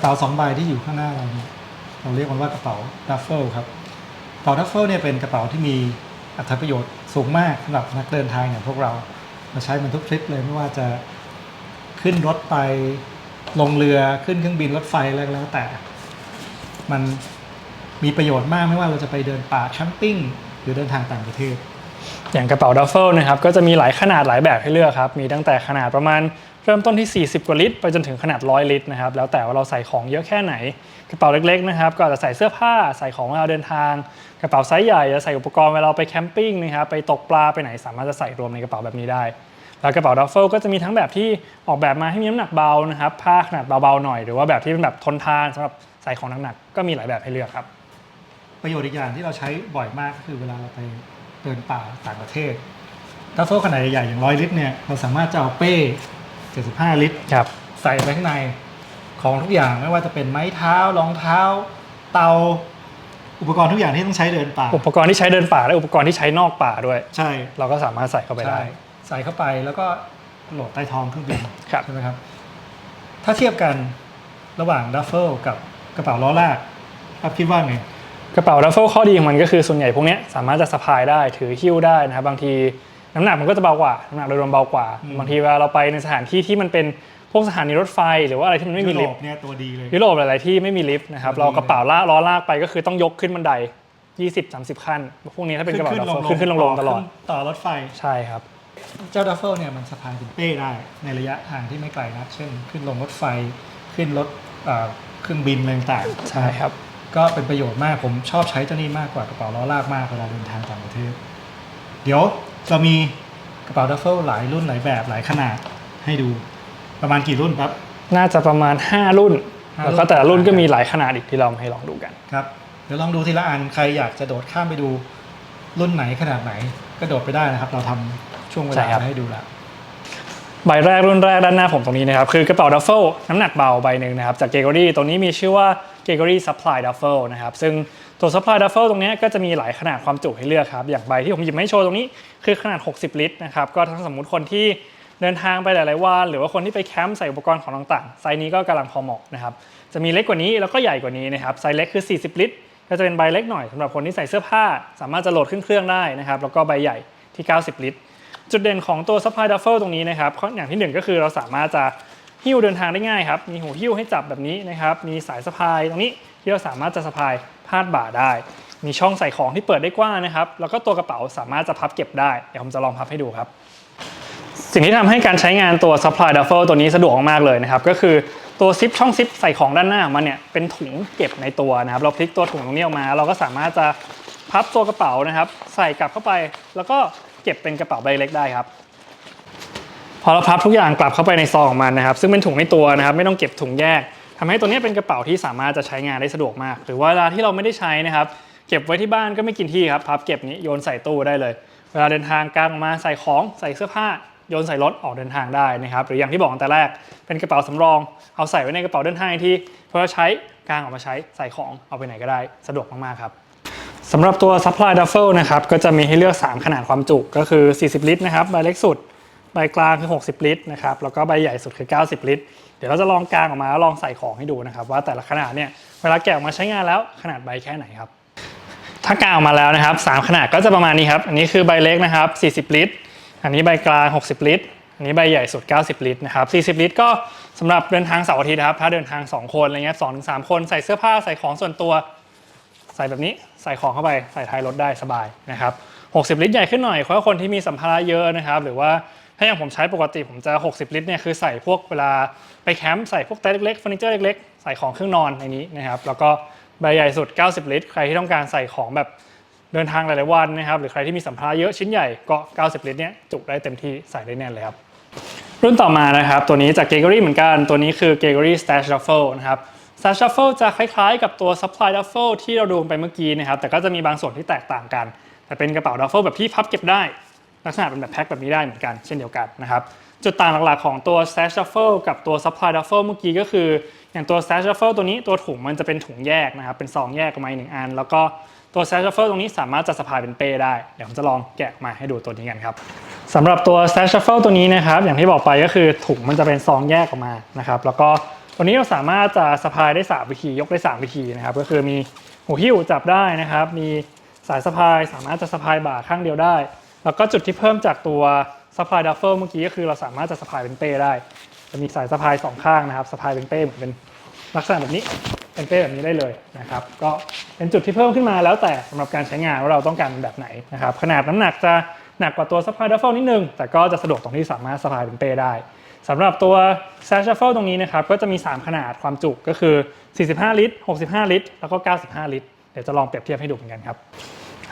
กระเป๋าสองใบที่อยู่ข้างหน้าเราเนี่ยเราเรียกมันว่ากระเป๋าดัฟเฟิลครับกระเป๋าดัฟเฟิลเนี่ยเป็นกระเป๋าที่มีอัตราประโยชน์สูงมากสำหรับนักเดินทางอย่างพวกเราเราใช้มันทุกทริปเลยไม่ว่าจะขึ้นรถไปลงเรือขึ้นเครื่องบินรถไฟอะไรก็แล้วแต่ มันมีประโยชน์มากไม่ว่าเราจะไปเดินป่าแคมปิ้งหรือเดินทางต่างประเทศอย่างกระเป๋าดัฟเฟิลนะครับก็จะมีหลายขนาดหลายแบบให้เลือกครับ มีตั้งแต่ขนาดประมาณ เริ่มต้นที่ 40 กว่าลิตร ไปจนถึงขนาด 100 ลิตรนะครับ แล้วแต่ว่าเราใส่ของเยอะแค่ไหน กระเป๋าเล็กๆนะครับ ก็อาจจะใส่เสื้อผ้า ใส่ของเวลาเดินทาง กระเป๋าไซส์ใหญ่จะใส่อุปกรณ์เวลาเราไปแคมปิ้งนะครับ ไปตกปลาไปไหนสามารถจะใส่รวมในกระเป๋าแบบนี้ได้ แล้วกระเป๋าดัฟเฟิลก็จะมีทั้งแบบที่ออกแบบมาให้มีน้ำหนักเบานะครับ ผ้าขนาดเบาๆหน่อย หรือว่าแบบที่เป็นแบบทนทานสำหรับใส่ของหนักๆ ก็มีหลายแบบให้เลือกครับ ประโยชน์อีกอย่างที่เราใช้บ่อยมากก็คือเวลาเราไปเดินป่าต่างประเทศดัฟเฟิลขนาดใหญ่ๆอย่างร้อยลิตรเนี่ย เราสามารถจะเอาเป้ 75 ลิตร ครับ ใส่ไปข้างในของทุกอย่างไม่ว่าจะเป็นไม้เท้ารองเท้า เตา อุปกรณ์ทุกอย่างที่ต้องใช้เดินป่า อุปกรณ์ที่ใช้เดินป่าและอุปกรณ์ที่ใช้นอกป่าด้วย ใช่ เราก็สามารถใส่เข้าไปได้ ใช่ใส่เข้าไปแล้วก็โหลดใต้ท้องเครื่องบินครับ ใช่ไหมครับ ถ้าเทียบกันระหว่างดัฟเฟิลกับกระเป๋าล้อลากครับคิดว่าไง กระเป๋าดัฟเฟิลข้อดีของมันก็คือส่วนใหญ่พวกเนี้ยสามารถจะสะพายได้ถือหิ้วได้นะครับบางที น้ำหนักมันก็จะเบากว่าน้ำหนักโดยรวมเบากว่าอืมบางทีเวลาเราไปในสถานที่ที่มันเป็นพวกสถานีรถไฟ หรือว่าอะไรที่มันไม่มียุโรลิฟปต์เนี่ยตัวดีเลยยุโรปหลายๆที่ไม่มีลิฟต์นะครับดีเรากระเป๋าลากล้อลากไปก็คือต้องยกขึ้นบันได 20-30 ขั้น พวกนี้ถ้าเป็นกระเป๋าดัฟเฟิลขึ้นขึ้นลงลงตลอดต่อรถไฟใช่ครับ เจ้าดัฟเฟิลเนี่ยมันสะพายเป็นเป้ได้ในระยะทางที่ไม่ไกลนักเช่น ขึ้นลงรถไฟขึ้นรถเอ่อเครื่องบินอะไรต่างๆใช่ครับ ก็เป็นประโยชน์มากผมชอบใช้เจ้านี้มากกว่ากระเป๋าล้อลากมากเวลาเดินทางต่างประเทศเดี๋ยว เรามีกระเป๋าดัฟเฟิลหลายรุ่นหลายแบบหลายขนาดให้ดูประมาณกี่รุ่นครับ น่าจะประมาณ 5 รุ่น ห้าแล้วก็แต่ละรุ่นก็มีหลายขนาดอีกที่เราให้ลองดูกัน ครับเดี๋ยวลองดูทีละอันใครอยากจะโดดข้ามไปดูรุ่นไหนขนาดไหนก็โดดไปได้นะครับ เราทำช่วงเวใช่ลาครับ ไว้ให้ดูแล้ว ใบแรกรุ่นแรกด้านหน้าผมตรงนี้นะครับ คือกระเป๋าดัฟเฟิลน้ำหนักเบาใบหนึ่งนะครับ จากเกเกอรี่ตัวนี้มีชื่อว่าเกเกอรี่ซัพพลายดัฟเฟิลนะครับ ซึ่ง ตัวซัพพลายดัฟเฟิลตรงนี้ก็จะมีหลายขนาดความจุให้เลือกครับ อย่างใบที่ผมหยิบมาให้โชว์ตรงนี้คือขนาด 60 ลิตรนะครับ ก็ถ้าสมมุติคนที่เดินทางไปหลาย ๆ วัน หรือว่าคนที่ไปแคมป์ใส่อุปกรณ์ของต่างๆ ไซส์นี้ก็กำลังพอเหมาะนะครับ จะมีเล็กกว่านี้แล้วก็ใหญ่กว่านี้นะครับ ไซส์เล็กคือ 40 ลิตร ก็จะเป็นใบเล็กหน่อยสำหรับคนที่ใส่เสื้อผ้า สามารถจะโหลดขึ้นเครื่องได้นะครับ แล้วก็ใบใหญ่ที่ 90 ลิตร จุดเด่นของตัว supply duffel ตรงนี้นะครับ อย่างที่หนึ่งก็คือเราสามารถจะหิ้วเดินทางได้ง่ายครับ มีหูหิ้วให้จับแบบนี้นะครับ มีสายสะพายตรงนี้ที่เราสามารถจะสะพาย พาดบ่าได้ มีช่องใส่ของที่เปิดได้กว้างนะครับ แล้วก็ตัวกระเป๋าสามารถจะพับเก็บได้ เดี๋ยวผมจะลองพับให้ดูครับ สิ่งที่ทำให้การใช้งานตัว supply duffel ตัวนี้สะดวกมากเลยนะครับ ก็คือตัวซิปช่องซิปใส่ของด้านหน้ามันเนี่ยเป็นถุงเก็บในตัวนะครับ เราพลิกตัวถุงตรงนี้ออกมา เราก็สามารถจะพับตัวกระเป๋านะครับ ใส่กลับเข้าไป แล้วก็เก็บเป็นกระเป๋าใบเล็กได้ครับพอเราพับทุกอย่างกลับเข้าไปในซองของมันนะครับ ซึ่งเป็นถุงในตัวนะครับ ไม่ต้องเก็บถุงแยก ทำให้ตัวนี้เป็นกระเป๋าที่สามารถจะใช้งานได้สะดวกมาก หรือว่าเวลาที่เราไม่ได้ใช้นะครับ เก็บไว้ที่บ้านก็ไม่กินที่ครับพับเก็บนี้โยนใส่ตู้ได้เลย เวลาเดินทางกลางออกมาใส่ของใส่เสื้อผ้าโยนใส่รถออกเดินทางได้นะครับ หรืออย่างที่บอกตั้งแต่แรกเป็นกระเป๋าสำรอง เอาใส่ไว้ในกระเป๋าเดินทางที่พอเราใช้กลางออกมาใช้ใส่ของเอาไปไหนก็ได้ สะดวกมากๆครับสำหรับตัว supply duffel นะครับก็จะมีให้เลือก 3 ขนาดความจุก็คือ 40 ลิตรนะครับใบเล็กสุด ใบกลางคือ 60 ลิตรนะครับแล้วก็ใบใหญ่สุดคือ 90 ลิตร เดี๋ยวเราจะลองกางออกมาแล้วลองใส่ของให้ดูนะครับ ว่าแต่ละขนาดเนี่ยเวลาแกะออกมาใช้งานแล้วขนาดใบแค่ไหนครับถ้ากางออกมาแล้วนะครับ 3 ขนาดก็จะประมาณนี้ครับ อันนี้คือใบเล็กนะครับ 40 ลิตร อันนี้ใบกลาง 60 ลิตร อันนี้ใบใหญ่สุด 90 ลิตรนะครับ 40 ลิตร ก็สำหรับเดินทางเสาร์อาทิตย์นะครับ ถ้าเดินทาง 2 คนอะไรเงี้ยสองถึงสามคนใส่เสื้อผ้าใส่ของส่วนตัว ใส่แบบนี้ใส่ของเข้าไปใส่ท้ายรถได้สบายนะครับ 60 ลิตรใหญ่ขึ้นหน่อยเพราะคนที่มีสัมภาระเยอะนะครับ หรือว่า ถ้าอย่างผมใช้ปกติผมจะ 60 ลิตรเนี่ยคือใส่พวกเวลาไปแคมป์ใส่พวกเต็นท์เล็กๆเฟอร์นิเจอร์เล็กๆ ใส่ของเครื่องนอนในนี้นะครับแล้วก็ใบใหญ่สุด 90 ลิตร ใครที่ต้องการใส่ของแบบเดินทางหลายๆวันนะครับหรือใครที่มีสัมภาระเยอะชิ้นใหญ่ก็ 90 ลิตรเนี่ยจุได้เต็มที่ใส่ได้แน่นเลยครับรุ่นต่อมานะครับตัวนี้จาก Gregory เหมือนกันตัวนี้คือ Gregory Stash Duffel นะครับ Stash Duffel จะคล้ายๆ กับตัว Supply Duffel ที่เราดูไปเมื่อกี้นะครับแต่ก็จะมีบางส่วนที่แตกต่างกัน แต่เป็นกระเป๋า Duffel แบบที่พับเก็บได้ ลักษณะเป็นแบบแพ็คแบบนี้ได้เหมือนกันเช่นเดียวกันนะครับจุดต่างหลักๆของตัว Stash Duffel กับตัว Supply Duffel เมื่อกี้ก็คือ อย่างตัว Stash Duffel ตัวนี้ตัวถุงมันจะเป็นถุงแยกนะครับเป็นซองแยกออกมาหนึ่งอัน แล้วก็ตัว Stash Duffel ตรงนี้สามารถจะสะพายเป็นเป้ได้ เดี๋ยวผมจะลองแกะมาให้ดูตัวนี้กันครับสำหรับตัว Stash Shuffle ตัวนี้นะครับอย่างที่บอกไปก็คือถุงมันจะเป็นซองแยกออกมานะครับแล้วก็ตัวนี้เราสามารถจะสะพายได้ 3 วิธียกได้ 3 วิธีนะครับก็คือมีหัวหิ้วจับได้นะครับ มีสายสะพายสามารถจะสะพายบ่าข้างเดียวได้ แล้วก็จุดที่เพิ่มจากตัวสะพายดัฟเฟิลเมื่อกี้ก็คือเราสามารถจะสะพายเป็นเป้ได้ จะมีสายสะพายสองข้างนะครับสะพายเป็นเป้เหมือนเป็นลักษณะแบบนี้เป็นเป้แบบนี้ได้เลยนะครับก็เป็นจุดที่เพิ่มขึ้นมาแล้วแต่สำหรับการใช้งานว่าเราต้องการแบบไหนนะครับขนาดน้ำหนักจะหนักกว่าตัวสะพายดัฟเฟิลนิดนึง แต่ก็จะสะดวกตรงที่สามารถสะพายเป็นเป้ได้สำหรับตัว s a s h Shuffle ตรงนี้นะครับก็จะมี 3 ขนาดความจุก็คือ 45 ลิตร 65 ลิตร แล้วก็ 95 ลิตร เดี๋ยวจะลองเปรียบเทียบให้ดูเหมือนกันครับ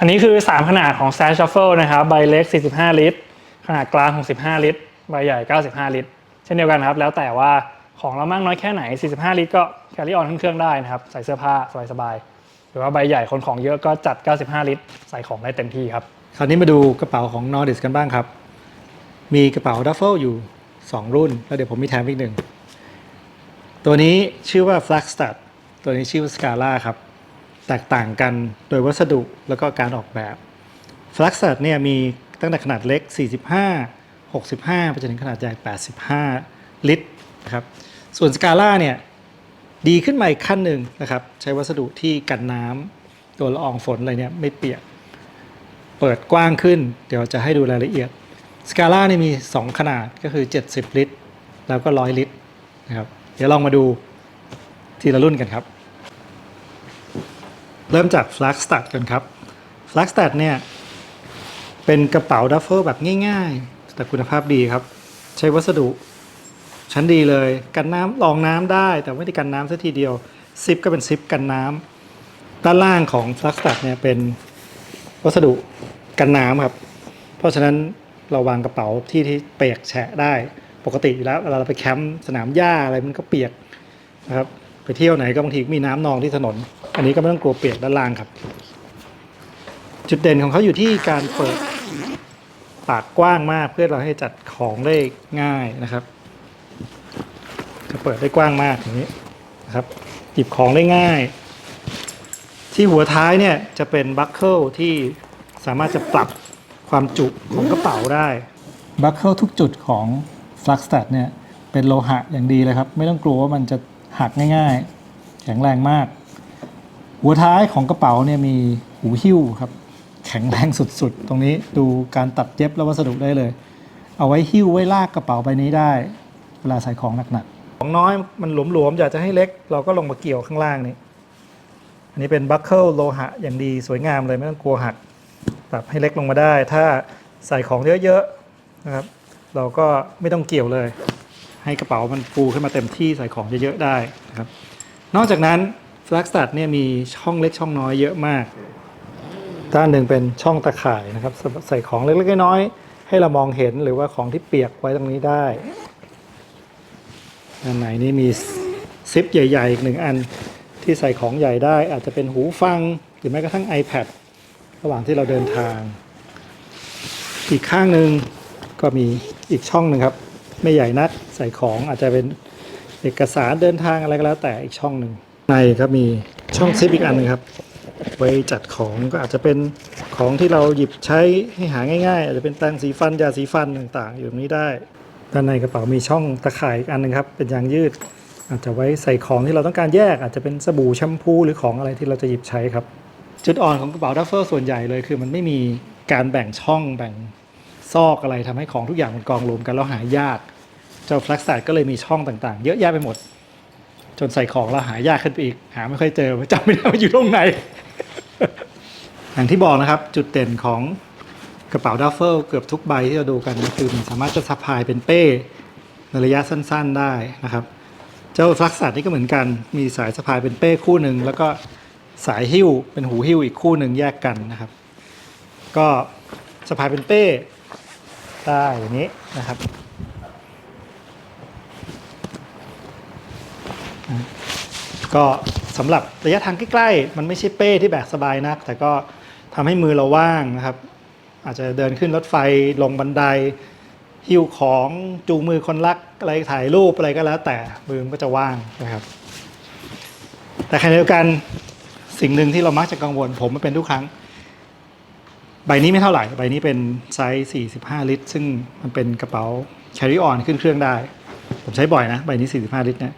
อันนี้คือ 3 ขนาดของ s a s h Shuffle นะครับ ใบเล็ก 45 ลิตร ขนาดกลาง 65 ลิตร ใบใหญ่ 95 ลิตร เช่นเดียวกันครับ แล้วแต่ว่าของเรามากน้อยแค่ไหน 45 ลิตรก็ carry on ขึ้นเครื่องได้นะครับ ใส่เสื้อผ้าสบายๆ หรือว่าใบใหญ่คนของเยอะก็จัด 95 ลิตร ใส่ของได้เต็มที่ครับ คราวนี้มาดูกระเป๋าของ Nordic กันบ้างครับ มีกระเป๋าดัฟเฟิลอยู่ 2 รุ่น แล้วเดี๋ยวผมมีแถมอีกหนึ่ง ตัวนี้ชื่อว่า Flagstad ตัวนี้ชื่อว่า Scala ครับ แตกต่างกันโดยวัสดุแล้วก็การออกแบบ Flagstad เนี่ยมีตั้งแต่ขนาดเล็ก 45 65 ไปจนถึงขนาดใหญ่ 85 ลิตรนะครับ ส่วน Scala เนี่ยดีขึ้นมาอีกขั้นหนึ่งนะครับ ใช้วัสดุที่กันน้ำตัวละอองฝนอะไรเนี่ยไม่เปียก เปิดกว้างขึ้น เดี๋ยวจะให้ดูรายละเอียดสกาล่านี่มี 2 ขนาดก็คือ 70 ลิตร แล้วก็ 100 ลิตรนะครับ เดี๋ยวลองมาดูทีละรุ่นกันครับ เริ่มจาก f l a g s t a d กันครับ f l a g s t a d เนี่ย เป็นกระเป๋าดัฟเฟิลแบบง่ายๆ แต่คุณภาพดีครับ ใช้วัสดุ ชั้นดีเลย กันน้ำรองน้ำได้ แต่ไม่ได้กันน้ำซะทีเดียวซิปก็เป็นซิปกันน้ำด้านล่างของ f l a g s t a d เนี่ยเป็นวัสดุกันน้ำครับ เพราะฉะนั้นเราวางกระเป๋าที่ที่เปียกแฉะได้ ปกติอยู่แล้วเวลาเราไปแคมป์สนามหญ้าอะไรมันก็เปียกนะครับ ไปเที่ยวไหนก็บางทีมีน้ำนองที่ถนน อันนี้ก็ไม่ต้องกลัวเปียกด้านล่างครับ จุดเด่นของเขาอยู่ที่การเปิดปากกว้างมากเพื่อเราให้จัดของได้ง่ายนะครับ จะเปิดได้กว้างมากอย่างนี้นะครับหยิบของได้ง่าย ที่หัวท้ายเนี่ยจะเป็นบัคเกิลที่สามารถจะปรับความจุของกระเป๋าได้บัคเกิลทุกจุดของ f l u x t a d เนี่ยเป็นโลหะอย่างดีเลยครับ ไม่ต้องกลัวว่ามันจะ หักง่าย ๆ แข็งแรงมาก หัวท้ายของกระเป๋าเนี่ยมีหูหิ้วครับ แข็งแรงสุดๆ ตรงนี้ดูการตัดเย็บและวัสดุได้เลย เอาไว้หิ้วไว้ลากกระเป๋าใบนี้ได้ เวลาใส่ของหนักๆ ของน้อยมันหลวมๆอยากจะให้เล็ก เราก็ลงมาเกี่ยวข้างล่างนี่อันนี้เป็นบัคเกิลโลหะอย่างดีสวยงามเลยไม่ต้องกลัวหักปรับให้เล็กลงมาได้ ถ้าใส่ของเยอะๆนะครับ เราก็ไม่ต้องเกี่ยวเลย ให้กระเป๋ามันฟูขึ้นมาเต็มที่ใส่ของเยอะๆได้นะครับนอกจากนั้น f l a g s t a d เนี่ยมีช่องเล็กช่องน้อยเยอะมาก ด้านหนึ่งเป็นช่องตะข่ายนะครับสำหรับใส่ของเล็กๆน้อยๆให้เรามองเห็นหรือว่าของที่เปียกไว้ตรงนี้ได้ด้านไหนนี่มีซิปใหญ่ๆอีกหนึ่งอันที่ใส่ของใหญ่ได้ อาจจะเป็นหูฟังหรือแม้กระทั่ง iPad ระหว่างที่เราเดินทาง อีกข้างหนึ่งก็มีอีกช่องหนึ่งครับ ไม่ใหญ่นักใส่ของอาจจะเป็นเอกสารเดินทางอะไรก็แล้ว แต่อีกช่องหนึ่งในครับมีช่องซิปอีกอันหนึงครับ ไว้จัดของก็อาจจะเป็นของที่เราหยิบใช้ให้หาง่าย ๆ อาจจะเป็นแปรงสีฟันยาสีฟันต่างๆ อยู่ตรงนี้ได้ด้านในกระเป๋ามีช่องตะข่ายอีกอันหนึงครับเป็นยางยืด อาจจะไว้ใส่ของที่เราต้องการแยก อาจจะเป็นสบู่แชมพูหรือของอะไรที่เราจะหยิบใช้ครับ จุดอ่อนของกระเป๋าดัฟเฟลส่วนใหญ่เลยคือมันไม่มีการแบ่งช่องแบ่ง ซอกอะไรทำให้ของทุกอย่างมันกองรวมกันแล้วหายาก เจ้าฟลักซ์ d ก็เลยมีช่องต่างๆ เยอะแยะไปหมด จนใส่ของแล้วหายากขึ้นไปอีก หาไม่ค่อยเจอจำไม่ได้ว่าอยู่ตรงไหน อย่างที่บอกนะครับ จุดเด่นของกระเป๋าดัฟเฟิลเกือบทุกใบที่เราดูกันก็คือมันสามารถจะสะพายเป็นเป้ในระยะสั้น ๆได้นะครับ เจ้าฟลักซ์นี่ก็เหมือนกัน มีสายสะพายเป็นเป้คู่หนึ่งแล้วก็สายหิ้วเป็นหูหิ้วอีกคู่หนึ่งแยกกันนะครับ ก็สะพายเป็นเป้ ได้อย่างนี้นะครับก็สำหรับระยะทางใกล้ๆมันไม่ใช่เป้ที่แบกสบายนัก แต่ก็ทำให้มือเราว่างนะครับ อาจจะเดินขึ้นรถไฟลงบันได หิ้วของจูงมือคนรักอะไรถ่ายรูปอะไรก็แล้ว แต่มือมันก็จะว่างนะครับ แต่ขณะเดียวกันสิ่งหนึ่งที่เรามักจะกังวลผมมันเป็นทุกครั้ง ใบนี้ไม่เท่าไหร่ ใบนี้เป็นไซส์ 45 ลิตร ซึ่งมันเป็นกระเป๋า carry on ขึ้นเครื่องได้ ผมใช้บ่อยนะ ใบนี้ 45 ลิตรเนี่ย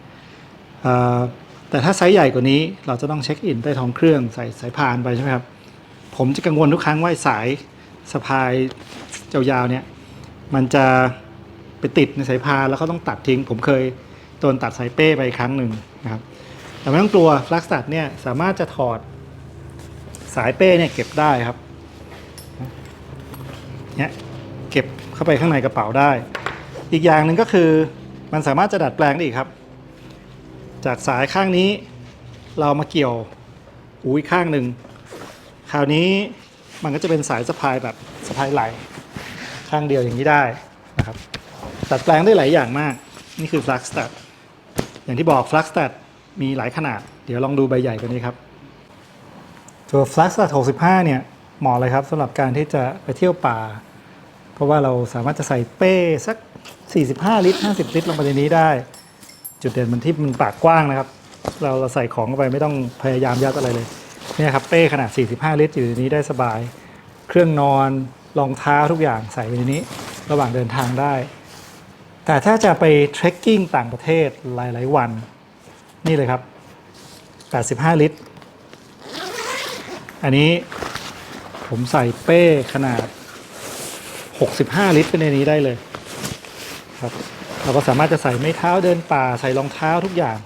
แต่ถ้าไซส์ใหญ่กว่านี้เราจะต้องเช็คอินใต้ท้องเครื่องใส่สายพานไปใช่ไหมครับ ผมจะกังวลทุกครั้งว่าสายสะพายยาวๆเนี่ยมันจะไปติดในสายพานแล้วเขาต้องตัดทิ้ง ผมเคยโดนตัดสายเป้ไปครั้งหนึ่งนะครับแต่ไม่ต้องกลัวฟลักตัดเนี่ยสามารถจะถอดสายเป้เนี่ยเก็บได้ครับ เนี่ยเก็บเข้าไปข้างในกระเป๋าได้ อีกอย่างหนึ่งก็คือมันสามารถจะดัดแปลงได้อีกครับ จากสายข้างนี้เรามาเกี่ยวหูอีกข้างหนึ่งคราวนี้มันก็จะเป็นสายสะพายแบบสะพายไหลข้างเดียวอย่างนี้ได้นะครับดัดแปลงได้หลายอย่างมาก นี่คือ Flux Stud อย่างที่บอก Flux Stud มีหลายขนาด เดี๋ยวลองดูใบใหญ่กว่านี้ครับตัว Flux Stud 65 เนี่ยเหมาะเลยครับสำหรับการที่จะไปเที่ยวป่า เพราะว่าเราสามารถจะใส่เป้สัก 45 ลิตร 50 ลิตรลงไปในนี้ได้ จุดเด่นมันที่มันปากกว้างนะครับ เราเราใส่ของเข้าไปไม่ต้องพยายามยัดอะไรเลยเนี่ยครับเป้ขนาด 45 ลิตรอยู่ในนี้ได้สบาย เครื่องนอนรองเท้าทุกอย่างใส่ไว้ในนี้ ระหว่างเดินทางได้ แต่ถ้าจะไปเทรคกิ้งต่างประเทศหลาย ๆ วัน นี่เลยครับ 85 ลิตร อันนี้ผมใส่เป้ขนาด 65 ลิตรไปในนี้ได้เลยครับเราก็สามารถจะใส่ไม้เท้าเดินป่าใส่รองเท้าทุกอย่าง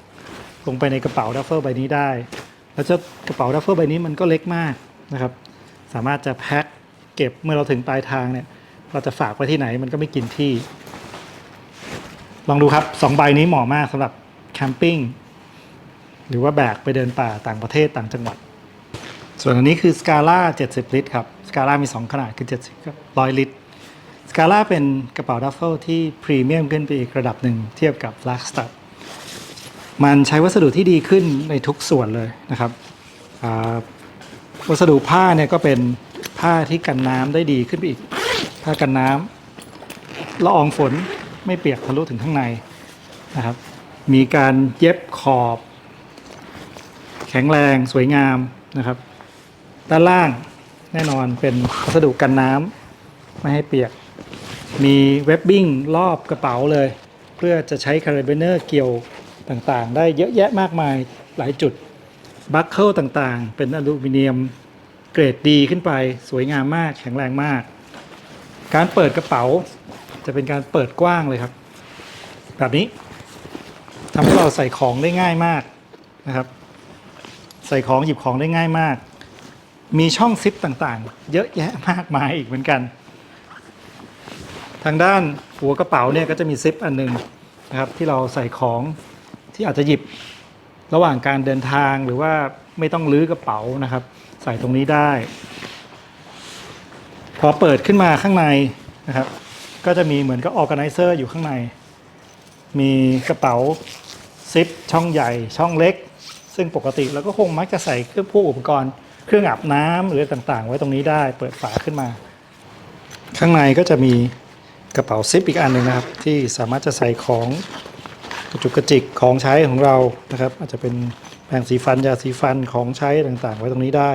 ลงไปในกระเป๋าดัฟเฟิลใบนี้ได้ แล้วเจ้ากระเป๋าดัฟเฟิลใบนี้มันก็เล็กมากนะครับ สามารถจะแพ็คเก็บเมื่อเราถึงปลายทางเนี่ยเราจะฝากไว้ที่ไหนมันก็ไม่กินที่ ลองดูครับสองใบนี้เหมาะมากสำหรับแคมปิ้งหรือว่าแบกไปเดินป่าต่างประเทศต่างจังหวัด ส่วนอันนี้คือ Scala 70 ลิตรครับ Scala มี 2 ขนาดคือ70กับ100 ลิตร Scala เป็นกระเป๋าดัฟเฟิลที่พรีเมียมขึ้นไปอีกระดับหนึ่งเทียบกับ Flash Stud มันใช้วัสดุที่ดีขึ้นในทุกส่วนเลยนะครับวัสดุผ้าเนี่ยก็เป็นผ้าที่กันน้ำได้ดีขึ้นไปอีก ผ้ากันน้ำละอองฝนไม่เปียกทะลุถึงข้างในนะครับ มีการเย็บขอบ แข็งแรงสวยงามนะครับ ด้านล่างแน่นอนเป็นวัสดุกันน้ำไม่ให้เปียก มีเว็บบิ้งรอบกระเป๋าเลย เพื่อจะใช้คาร์เบเนอร์เกี่ยวต่างๆ ได้เยอะแยะมากมายหลายจุดบัคเกิลต่างๆ เป็นอลูมิเนียมเกรดดีขึ้นไปสวยงามมากแข็งแรงมาก การเปิดกระเป๋าจะเป็นการเปิดกว้างเลยครับ แบบนี้ทำให้เราใส่ของได้ง่ายมากนะครับ ใส่ของหยิบของได้ง่ายมาก มีช่องซิปต่างๆ เยอะแยะมากมายอีกเหมือนกัน ทางด้านหัวกระเป๋าเนี่ยก็จะมีซิปอันหนึงนะครับที่เราใส่ของที่อาจจะหยิบระหว่างการเดินทางหรือว่าไม่ต้องลื้อกระเป๋านะครับ ใส่ตรงนี้ได้ พอเปิดขึ้นมาข้างในนะครับ ก็จะมีเหมือนกับออแก z นเซอร์อยู่ข้างใน มีกระเป๋าซิปช่องใหญ่ช่องเล็ก ซึ่งปกติเราก็คงมักจะใส่เครื่องพวกอุปกรณ์เครื่องอาบน้ำหรือต่างๆ ไว้ตรงนี้ได้ เปิดฝาขึ้นมา ข้างในก็จะมี กระเป๋าซิปอีกอันหนึ่งนะครับ ที่สามารถจะใส่ของกระจุกกระจิกของใช้ของเรานะครับ อาจจะเป็นแปรงสีฟันยาสีฟันของใช้ต่างๆ ไว้ตรงนี้ได้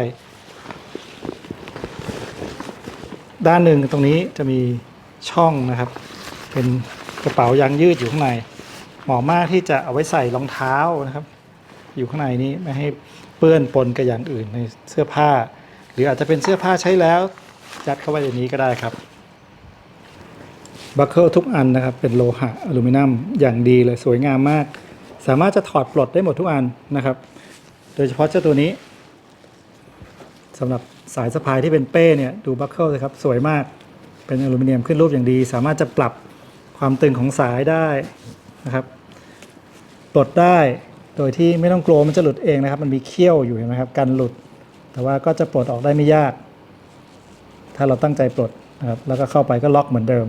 ด้านหนึ่งตรงนี้จะมีช่องนะครับ เป็นกระเป๋ายางยืดอยู่ข้างในเหมาะมากที่จะเอาไว้ใส่รองเท้านะครับ อยู่ข้างในนี้ไม่ให้เปื้อนปนกับอย่างอื่นในเสื้อผ้า หรืออาจจะเป็นเสื้อผ้าใช้แล้วยัดเข้าไว้ในนี้ก็ได้ครับ บัคเกิลทุกอันนะครับ เป็นโลหะอลูมิเนียมอย่างดีเลยสวยงามมาก สามารถจะถอดปลดได้หมดทุกอันนะครับ โดยเฉพาะเจ้าตัวนี้สำหรับสายสะพายที่เป็นเป้เนี่ยดูบัคเกิลเลยครับสวยมากเป็นอลูมิเนียมขึ้นรูปอย่างดี สามารถจะปรับความตึงของสายได้นะครับปลดได้โดยที่ไม่ต้องกลัวมันจะหลุดเองนะครับ มันมีเขี้ยวอยู่นไหมครับกันหลุด แต่ว่าก็จะปลดออกได้ไม่ยาก ถ้าเราตั้งใจปลดนะครับแล้วก็เข้าไปก็ล็อกเหมือนเดิม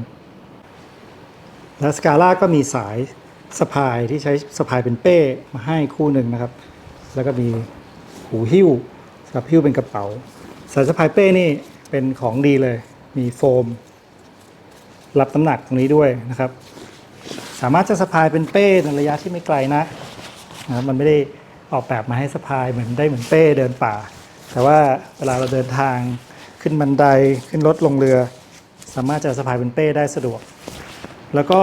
แล้วสกาล่าก็มีสายสะพายที่ใช้สะพายเป็นเป้มาให้คู่หนึ่งนะครับ แล้วก็มีหูหิ้วสำหรับหิ้วเป็นกระเป๋า สายสะพายเป้นี่เป็นของดีเลย มีโฟม รับน้ำหนักตรงนี้ด้วยนะครับ สามารถจะสะพายเป็นเป้ในระยะที่ไม่ไกลนักนะมันไม่ได้ออกแบบมาให้สะพายเหมือนได้เหมือนเป้เดินป่า แต่ว่าเวลาเราเดินทางขึ้นบันไดขึ้นรถลงเรือ สามารถจะสะพายเป็นเป้ได้สะดวก แล้วก็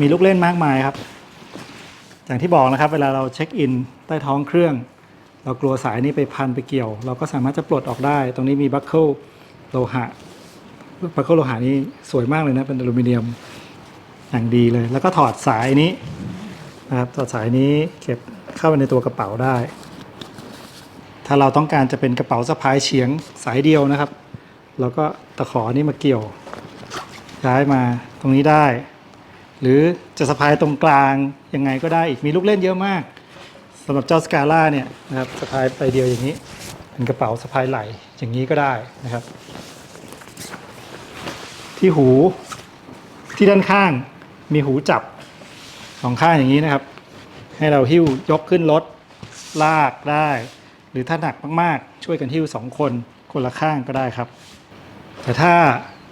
มีลูกเล่นมากมายครับ อย่างที่บอกนะครับ เวลาเราเช็คอินใต้ท้องเครื่อง เรากลัวสายนี้ไปพันไปเกี่ยว เราก็สามารถจะปลดออกได้ ตรงนี้มีบัคเกิลโลหะบัคเกิลโลหะนี้สวยมากเลยนะ เป็นอลูมิเนียมอย่างดีเลย แล้วก็ถอดสายนี้นะครับถอดสายนี้เก็บเข้าไปในตัวกระเป๋าได้ ถ้าเราต้องการจะเป็นกระเป๋าสะพายเฉียงสายเดียวนะครับ เราก็ตะขอนี้มาเกี่ยวย้ายมาตรงนี้ได้ หรือจะสะพายตรงกลางยังไงก็ได้อีกมีลูกเล่นเยอะมากสำหรับเจ้าสกาล่าเนี่ยนะครับสะพายไปเดียวอย่างนี้เป็นกระเป๋าสะพายไหล่อย่างนี้ก็ได้นะครับ ที่หูที่ด้านข้างมีหูจับสองข้างอย่างนี้นะครับ ให้เราหิ้วยกขึ้นรถลากได้ หรือถ้าหนักมากๆ ช่วยกันหิ้วสองคนคนละข้างก็ได้ครับ แต่ถ้า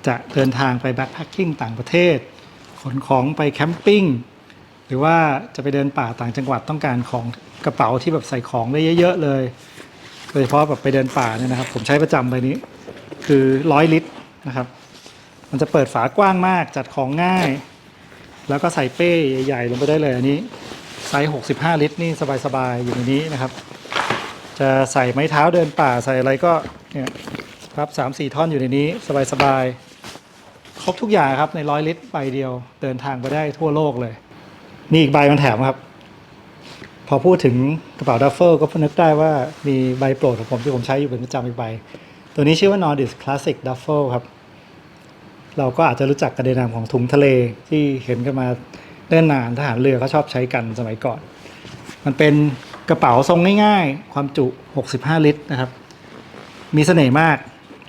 จะเดินทางไปแบ็คแพคกิ้งต่างประเทศ ขนของไปแคมปิ้งหรือว่าจะไปเดินป่าต่างจังหวัดต้องการของกระเป๋าที่แบบใส่ของได้เยอะๆเลยโดยเฉพาะแบบไปเดินป่าเนี่ยนะครับ ผมใช้ประจำใบนี้ คือร้อยลิตรนะครับ มันจะเปิดฝากว้างมากจัดของง่าย แล้วก็ใส่เป้ใหญ่ๆลงไปได้เลยอันนี้ไซส์65 ลิตรนี่สบายๆอยู่ในนี้นะครับ จะใส่ไม้เท้าเดินป่าใส่อะไรก็เนี่ยครับสามสี่ท่อนอยู่ในนี้สบายๆ ครบทุกอย่างครับในร้อยลิตรใบเดียว เดินทางไปได้ทั่วโลกเลย นี่อีกใบมันแถมครับ พอพูดถึงกระเป๋าดัฟเฟิลก็นึกได้ว่ามีใบโปรดของผมที่ผมใช้อยู่เป็นประจำอีกใบ ตัวนี้ชื่อว่า Nordic Classic Duffel ครับ เราก็อาจจะรู้จักกันในนามของถุงทะเลที่เห็นกันมาเนิ่นนานทหารเรือเขาชอบใช้กันสมัยก่อน มันเป็นกระเป๋าทรงง่ายๆ ความจุ 65 ลิตรนะครับ มีเสน่ห์มาก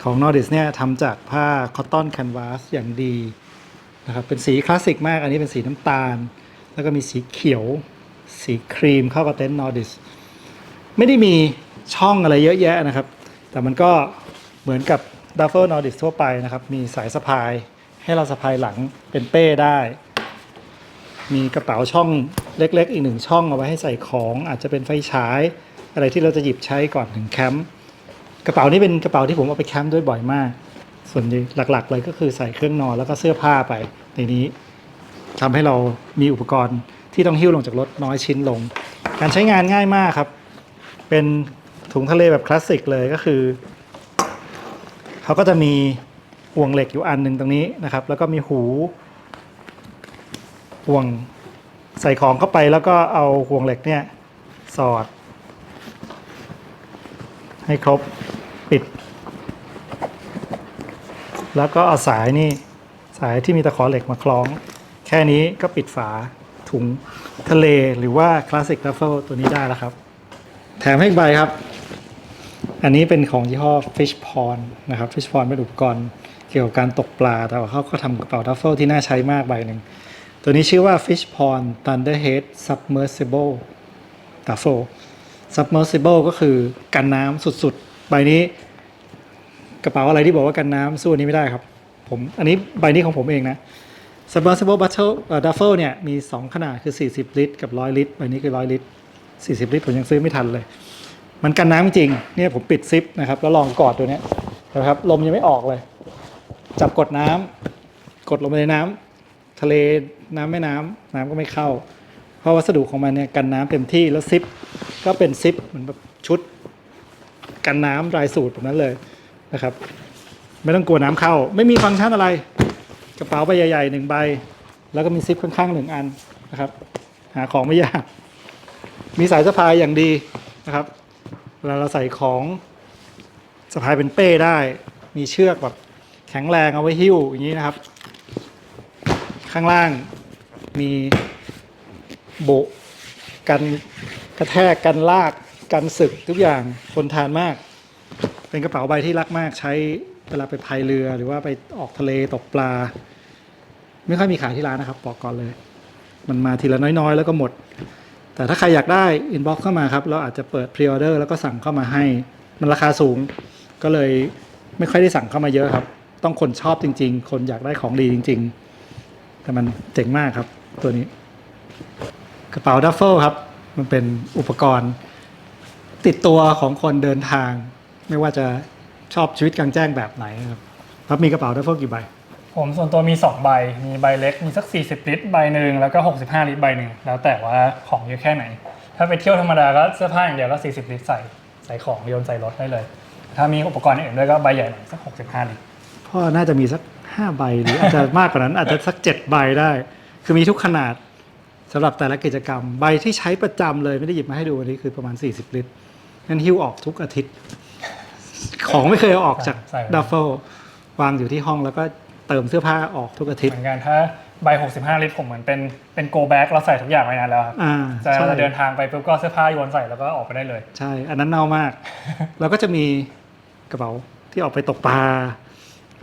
ของ Nordic เนี่ยทำจากผ้าคอตตอนแคนวาสอย่างดีนะครับเป็นสีคลาสสิกมากอันนี้เป็นสีน้ำตาล แล้วก็มีสีเขียว สีครีมเข้ากับเต็นท์ Nordic ไม่ได้มีช่องอะไรเยอะแยะนะครับ แต่มันก็เหมือนกับดัฟเฟิลนอร์ดิสทั่วไปนะครับ มีสายสะพาย ให้เราสะพายหลังเป็นเป้ได้ มีกระเป๋าช่องเล็ก ๆ อีกหนึ่งช่องเอาไว้ให้ใส่ของ อาจจะเป็นไฟฉาย อะไรที่เราจะหยิบใช้ก่อนถึงแคมป์ กระเป๋านี้เป็นกระเป๋าที่ผมเอาไปแคมป์ด้วยบ่อยมาก ส่วนใหญ่หลักๆเลยก็คือใส่เครื่องนอนแล้วก็เสื้อผ้าไปในนี้ทำให้เรามีอุปกรณ์ที่ต้องหิ้วลงจากรถน้อยชิ้นลง การใช้งานง่ายมากครับ เป็นถุงทะเลแบบคลาสสิกเลยก็คือ เขาก็จะมีห่วงเหล็กอยู่อันหนึ่งตรงนี้นะครับ แล้วก็มีหูห่วงใส่ของเข้าไปแล้วก็เอาห่วงเหล็กเนี่ยสอด ให้ครบ ปิด แล้วก็เอาสายนี่สายที่มีตะขอเหล็กมาคล้อง แค่นี้ก็ปิดฝาถุงทะเลหรือว่าคลาสสิกดัฟเฟิลตัวนี้ได้แล้วครับ แถมให้อีกใบครับ อันนี้เป็นของยี่ห้อ Fish Pond นะครับ Fish Pond เป็นอุปกรณ์เกี่ยวกับการตกปลา แต่ว่าเขาก็ทำกระเป๋าดัฟเฟิลที่น่าใช้มากใบหนึ่ง ตัวนี้ชื่อว่า Fish Pond Thunderhead Submersible Duffel Submersible ก็คือกันน้ำสุดๆ ใบนี้กระเป๋าอะไรที่บอกว่ากันน้ำสู้อันนี้ไม่ได้ครับ ผมอันนี้ใบนี้ของผมเองนะ Submersible Battle เอ่อ Duffel เนี่ยมี 2 ขนาดคือ 40 ลิตร กับ 100 ลิตรใบนี้คือ 100 ลิตร 40 ลิตร ผมยังซื้อไม่ทันเลย มันกันน้ำจริงเนี่ยผมปิดซิปนะครับ แล้วลองกอดตัวเนี้ยนะครับลมยังไม่ออกเลย จับกดน้ำกดลงไปในน้ำทะเลน้ำแม่น้ำน้ำก็ไม่เข้า เพราะวัสดุของมันเนี่ยกันน้ำเต็มที่แล้วซิปก็เป็นซิปเหมือนแบบชุด กันน้ำรายสูตรแบบนั้นเลยนะครับ ไม่ต้องกลัวน้ำเข้า ไม่มีฟังก์ชันอะไร กระเป๋าใบใหญ่ๆหนึ่งใบ แล้วก็มีซิปข้างๆหนึ่งอันนะครับ หาของไม่ยาก มีสายสะพายอย่างดีนะครับเวลาเราใส่ของสะพายเป็นเป้ได้ มีเชือกแบบแข็งแรงเอาไว้หิ้วอย่างนี้นะครับ ข้างล่างมีโบกันกระแทกกันลาก กันสึกทุกอย่างคนทานมาก เป็นกระเป๋าใบที่รักมากใช้เวลาไปพายเรือหรือว่าไปออกทะเลตกปลา ไม่ค่อยมีขายที่ร้านนะครับบอกก่อนเลย มันมาทีละน้อยๆ แล้วก็หมด แต่ถ้าใครอยากได้อินบ็อกเข้ามาครับ เราอาจจะเปิดพรีออเดอร์แล้วก็สั่งเข้ามาให้ มันราคาสูง ก็เลยไม่ค่อยได้สั่งเข้ามาเยอะครับ ต้องคนชอบจริง ๆ คนอยากได้ของดีจริง ๆ แต่มันเจ๋งมากครับตัวนี้ กระเป๋าดัฟเฟิลครับ มันเป็นอุปกรณ์ ติดตัวของคนเดินทาง ไม่ว่าจะชอบชีวิตกลางแจ้งแบบไหนครับครับมีกระเป๋าดัฟเฟิลกี่ใบ ผมส่วนตัวมี 2 ใบ มีใบเล็ก มีสัก 40 ลิตรใบหนึ่งแล้วก็ 65 ลิตรใบหนึ่งแล้วแต่ว่าของเยอะแค่ไหน ถ้าไปเที่ยวธรรมดาก็เสื้อผ้าอย่างเดียวก็40 ลิตรใส่ใส่ของโยนใส่รถได้เลย ถ้ามีอุปกรณ์อื่นด้วยก็ใบใหญ่หน่อยสัก 65 ลิตรพ่อน่าจะมีสักห้าใบหรืออาจจะมากกว่านั้น อาจจะสักเจ็ดใบได้ คือมีทุกขนาดสำหรับแต่ละกิจกรรม ใบที่ใช้ประจำเลยไม่ได้หยิบมาให้ดูวันนี้คือประมาณ 40 ลิตร นั่นหิ้วออกทุกอาทิตย์ ของไม่เคยเอาออกจากใส่ไว้ ดัฟเฟิลวางอยู่ที่ห้องแล้วก็เติมเสื้อผ้าออกทุกอาทิตเหย์มือนกันถ้าใบ 65 ลิตรผมเหมือนเป็นเป็นโกแบ็กเราใส่ทุกอย่างไว้นั้นแล้วครับอ่าจะใช่จะเดินทางไปปุ๊บก็เสื้อผ้าโยนใส่แล้วก็ออกไปได้เลย ใช่ อันนั้นเน่ามาก แล้วก็จะมีกระเป๋าที่ออกไปตกปลา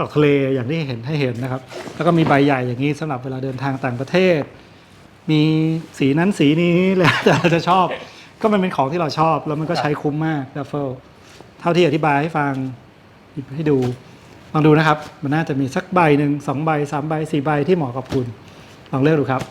ออกทะเลอย่างที่เห็นให้เห็นนะครับ แล้วก็มีใบใหญ่อย่างนี้สำหรับเวลาเดินทางต่างประเทศ มีสีนั้นสีนี้แล้วแต่เราจะชอบ ก็มันเป็นของที่เราชอบ แล้วมันก็ใช้คุ้มมากดัฟเฟิลเท่าที่อธิบายให้ฟังหยิบให้ดูลองดูนะครับ มันน่าจะมีสักใบหนึ่งสองใบสามใบสี่ใบที่เหมาะกับคุณ ลองเลือกดูครับ